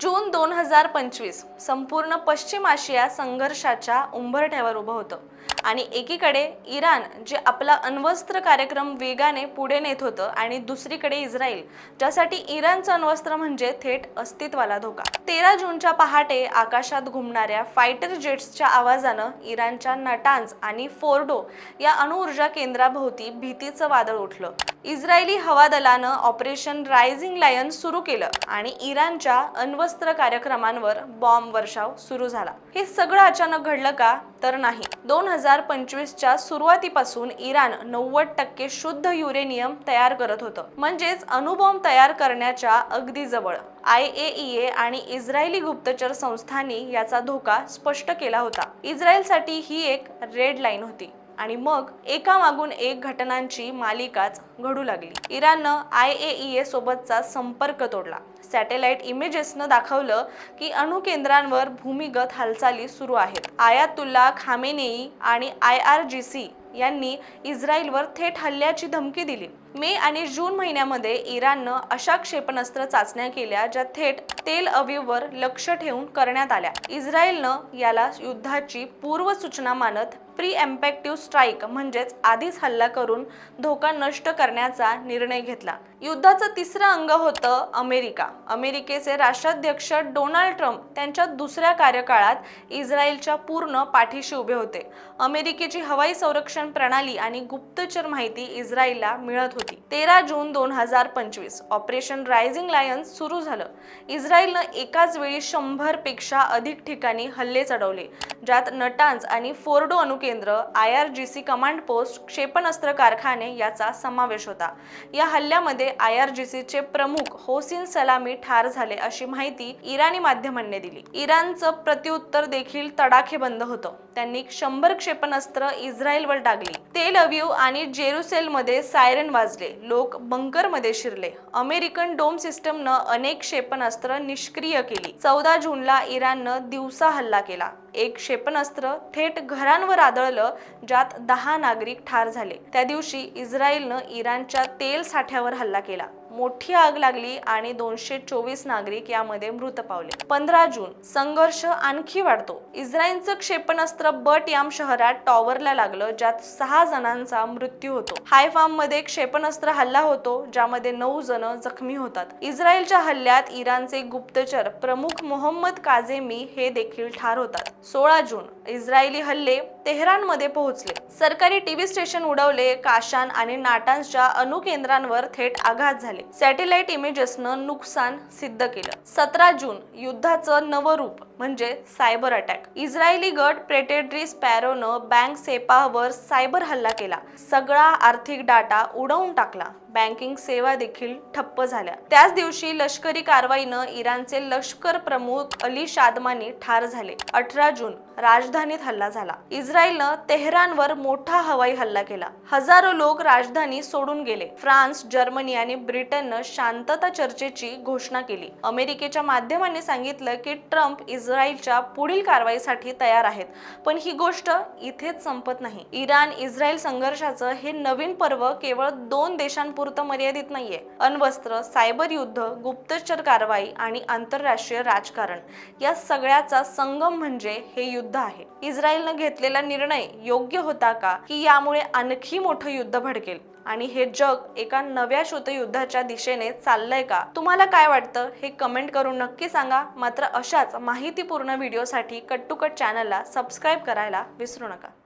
जून दोन हजार पंचवीस संपूर्ण पश्चिम आशिया संघर्षाच्या उंबरठ्यावर उभं होतं. आणि एकीकडे इराण जे आपला अण्वस्त्र कार्यक्रम वेगाने पुढे नेत होतं आणि दुसरीकडे इस्रायल ज्यासाठी इराणचं अण्वस्त्र म्हणजे थेट अस्तित्वाला धोका. तेरा जूनच्या पहाटे आकाशात घुमणाऱ्या फायटर जेट्सच्या आवाजानं इराणच्या नटांज आणि फोर्डो या अणुऊर्जा केंद्राभोवती भीतीचं वादळ उठलं. इस्रायली हवा दलानं ऑपरेशन रायझिंग लायन सुरू केलं आणि इराणच्या अण्वस्त्र कार्यक्रमांवर बॉम्ब वर्षाव सुरू झाला. हे सगळं अचानक घडलं का? तर नाही. दोन हजार पंचवीसच्या सुरुवातीपासून इराण नव्वद टक्के शुद्ध युरेनियम तयार करत होतं. म्हणजेच अणुबॉम्ब तयार करण्याच्या अगदी जवळ. आय ए ई ए आणि इस्रायली गुप्तचर संस्थांनी याचा धोका स्पष्ट केला होता. इस्रायलसाठी ही एक रेड लाईन होती. आणि मग एका मागून एक घटनांची मालिकाच घडू लागली. इराणनं आय ए ई ए सोबतचा संपर्क तोडला. सॅटेलाइट इमेजेसनं दाखवलं की अणुकेंद्रांवर भूमिगत हालचाली सुरू आहेत. आयातुल्ला खामेनेई आणि आय आर जी सी यांनी इस्रायलवर थेट हल्ल्याची धमकी दिली. मे आणि जून महिन्यामध्ये इराणनं अशा क्षेपणास्त्र चाचण्या केल्या ज्या थेट तेल अवीववर लक्ष ठेवून करण्यात आल्या. इस्रायलनं याला युद्धाची पूर्वसूचना मानत प्री एम्पॅक्टिव्ह स्ट्राईक म्हणजेच आधीच हल्ला करून धोका नष्ट करण्याचा निर्णय घेतला. युद्धाचं तिसरं अंग होतं अमेरिका. अमेरिकेचे राष्ट्राध्यक्ष डोनाल्ड ट्रम्प त्यांच्या दुसऱ्या कार्यकाळात इस्रायलच्या पूर्ण पाठीशी उभे होते. अमेरिकेची हवाई संरक्षण प्रणाली आणि गुप्तचर माहिती इस्रायलला मिळत होती. तेरा जून दोन हजार पंचवीस ऑपरेशन रायझिंग लायन्स सुरू झालं. इस्रायलनं एकाच वेळी शंभरपेक्षा अधिक ठिकाणी हल्ले चढवले. ज्यात नटांज आणि Fordow अणुकेंद्र I R G C command post क्षेपणास्त्र कारखाने याचा समावेश होता. या हल्ल्यामध्ये आय आर जी सीचे प्रमुख होसिन सलामी ठार झाले अशी माहिती इराणी माध्यमांनी दिली. इराणचं प्रत्युत्तर देखील तडाखेबंद होतं. त्यांनी शंभर क्षेपणास्त्र इस्रायलवर टाकली. तेल अव्यू आणि जेरुसेलमध्ये सायरन वाजले. लोक बंकरमध्ये शिरले. अमेरिकन डोम सिस्टमनं अनेक क्षेपणास्त्र निष्क्रिय केली. चौदा जूनला इराणनं दिवसा हल्ला केला. एक क्षेपणास्त्र थेट घरांवर आदळलं ज्यात दहा नागरिक ठार झाले. त्या दिवशी इस्रायलनं इराणच्या तेल साठ्यावर हल्ला केला. मोठी आग लागली आणि दोनशे चोवीस नागरिक यामध्ये मृत पावले. पंधरा जून संघर्ष आणखी वाढतो. इस्रायलचं क्षेपणास्त्र बट याम शहरात टॉवरला लागलं ज्यात सहा जणांचा मृत्यू होतो. हायफाममध्ये क्षेपणास्त्र हल्ला होतो ज्यामध्ये नऊ जण जखमी होतात. इस्रायलच्या हल्ल्यात इराणचे गुप्तचर प्रमुख मोहम्मद काझेमी हे देखील ठार होतात. सोळा जून इस्रायली हल्ले तेहरानमध्ये पोहोचले. सरकारी टीव्ही स्टेशन उडवले काशान आणि नाटांच्या अणुकेंद्रांवर थेट आघात झाले. सॅटेलाइट इमेजेसनं नुकसान सिद्ध केलं. सतरा जून युद्धाचं नवं रूप म्हणजे सायबर अटॅक. इस्रायली गट प्रेटेड्री स्पॅरोनं बँक सेपावर सायबर हल्ला केला. सगळा आर्थिक डाटा उडवून टाकला. बँकिंग सेवा देखील ठप्प झाल्या. त्याच दिवशी लष्करी कारवाईनं इराणचे लष्कर प्रमुख अली शादमानी ठार झाले. अठरा जून राजधानीत हल्ला झाला. इस्रायलनं तेहरानवर मोठा हवाई हल्ला केला. हजारो लोक राजधानी सोडून गेले. फ्रान्स जर्मनी आणि ब्रिटननं शांतता चर्चेची घोषणा केली. अमेरिकेच्या माध्यमांनी सांगितलं की ट्रम्प इस्रायलच्या पुढील कारवाईसाठी तयार आहेत. पण ही गोष्ट इथेच संपत नाही. इराण इस्रायल संघर्षाचं हे नवीन पर्व केवळ दोन देशांपुरतं मर्यादित नाहीये. अण्वस्त्र सायबर युद्ध गुप्तचर कारवाई आणि आंतरराष्ट्रीय राजकारण या सगळ्याचा संगम म्हणजे हे युद्ध आहे. इस्रायलनं घेतलेला निर्णय योग्य होता का? की यामुळे आणखी मोठं युद्ध भडकेल? आणि हे जग एका नव्या शोधयुद्धाच्या दिशेने चाललंय का? तुम्हाला काय वाटतं? हे कमेंट करून नक्की सांगा. मात्र अशाच माहितीपूर्ण व्हिडिओसाठी कट्टुकट चॅनलला सबस्क्राईब करायला विसरू नका.